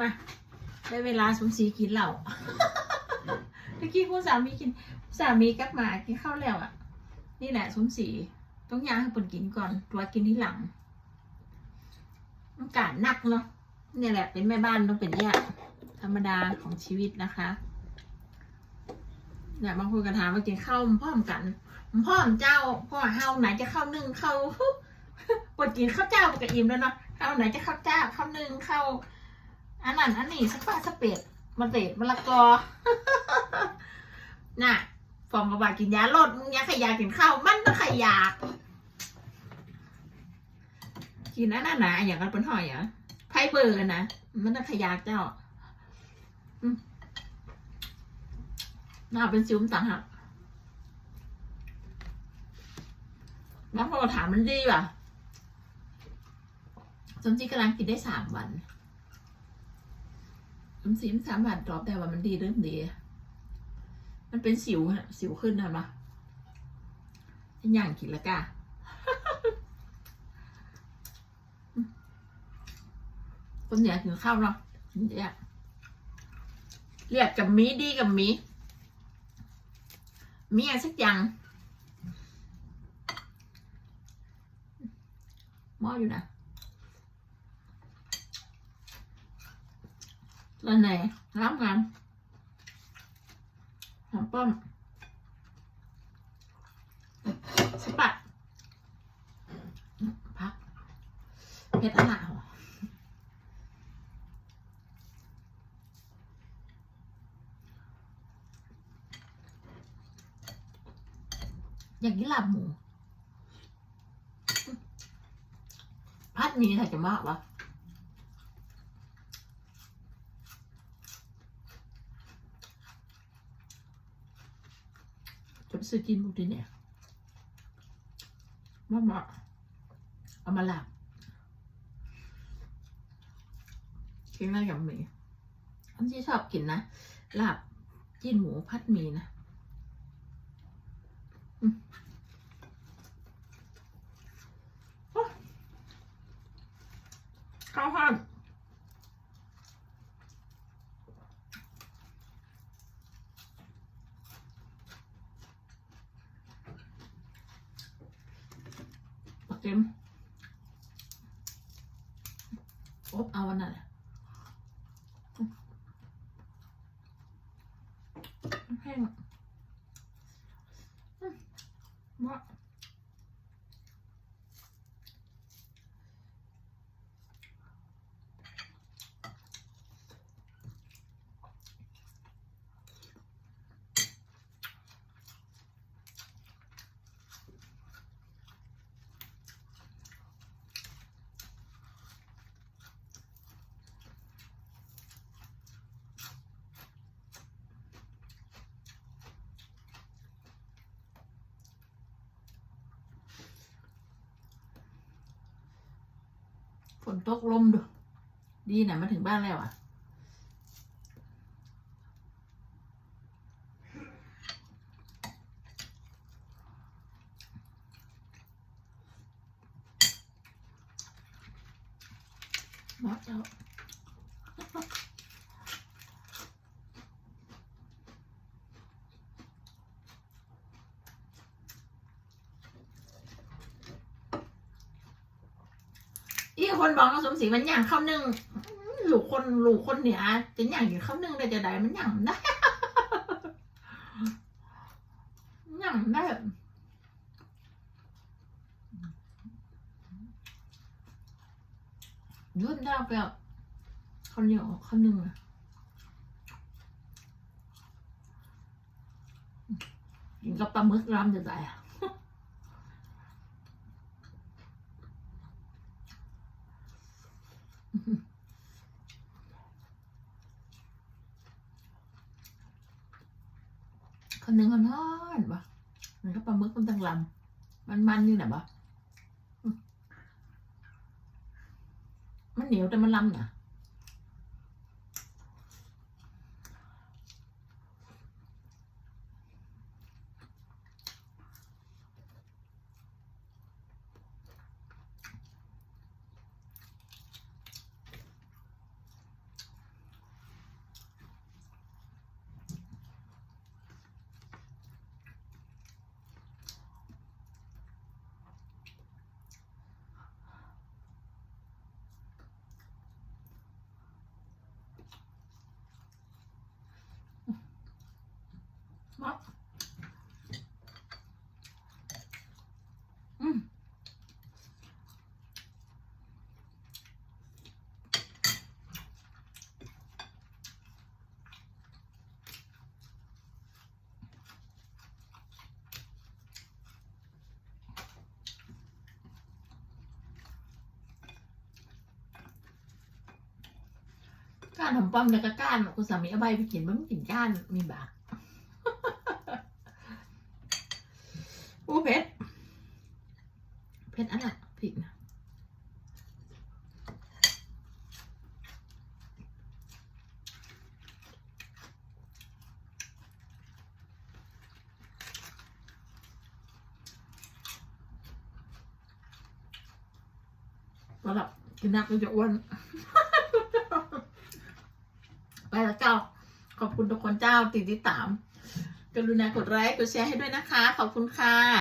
มาได้เวลาสมศรีกินเหล้าเมื่อกี้คุณสามีกิน สามีกับหมากินข้าวแล้วอะ นี่แหละสมศรีต้องย่างให้เปินกินก่อน ตัวกินที่หลังมันกาดหนักเนาะเนี่ยแหละเป็นแม่บ้านต้องเป็นเนี่ยธรรมดาของชีวิตนะคะเนี่ยบางคนก็ถามว่ากินข้าวพร้อมกันพ่อมเจ้าพ่อเฮาไหนจะข้าวนึ่งข้าวปวดกินข้าวเจ้าปกติอิ่มแล้วเนาะข้าวไหนจะข้าวเจ้าข้าวนึ่งข้าว อันนั้นอันนี้สปาสเปดมะเร็ดมะละกอ น่ะฟองกระบากินยาลดมึงยาขยากินข้าวมันต้องขยากกินอันนั้นนะอย่างกันเป็นหอยอะไพ่เบอร์นะมันต้องขยากเจ้าน่าเป็นซิวมต่างหากแล้วพอเราถามมันดีป่ะสมจีกำลังกินได้สามวัน สมจีมนสามวันตอบแต่ว่ามันดีเริ่มดี มันเป็นสิวฮะสิวขึ้นนะมาเป็นอย่างกินละกะคนอยากกินข้าวเนาะเนี่ยเรียกกับมีดีกับมีมีอะไรสักอย่างหม้ออยู่นะ แล้วไหนน้ำกันหอมป้อมสปัดพักเพชรอะไรหรออย่างนี้ลาบหมู พัดมีใส่จะมากวะจะไป ซื้อกินบุกทีเนี่ยมามาเอามาหลับกินได้กับหมีอันที่ชอบกินนะลาบกินหมูพัดหมีนะ อืมโอ้ข้าวห้อนปัก เต็มอบเอาวันนั้นแห้ง ฝนตกลมดูดีนะมาถึงบ้านแล้วอะเหมาะเจ้า อีก คนบอกน้องสมศรีมันย่างข้าวนึ่งอื้อลูกคนหลูกคนเหนือจะย่างกินข้าวนึ่งได้จะได้มันย่างได้ย่างได้ยืดได้ไปอะข้าวเหนียวข้าวนึ่งอะกินกับปลาหมึกรำจะได้อะ คนหนึ่งคนทอดปะมันก็ปลาหมึกมันตั้งลำมันมันอยู่ไหนะปะอืมมันเหนียวแต่มันลำน่ะ มาอืมก้านหอมป้อมแล้วก็ก้านคุณสามีเอาใบไปกินมันกินก้านมีบาก อู้เผ็ดเผ็ดอันน่ะผิดนะสำหรับกินนักก็จะอ้วน ไปแล้วเจ้า ขอบคุณทุกคนเจ้าติดติดตาม กรุณากดไลค์กดแชร์ให้ด้วยนะคะ ขอบคุณค่ะ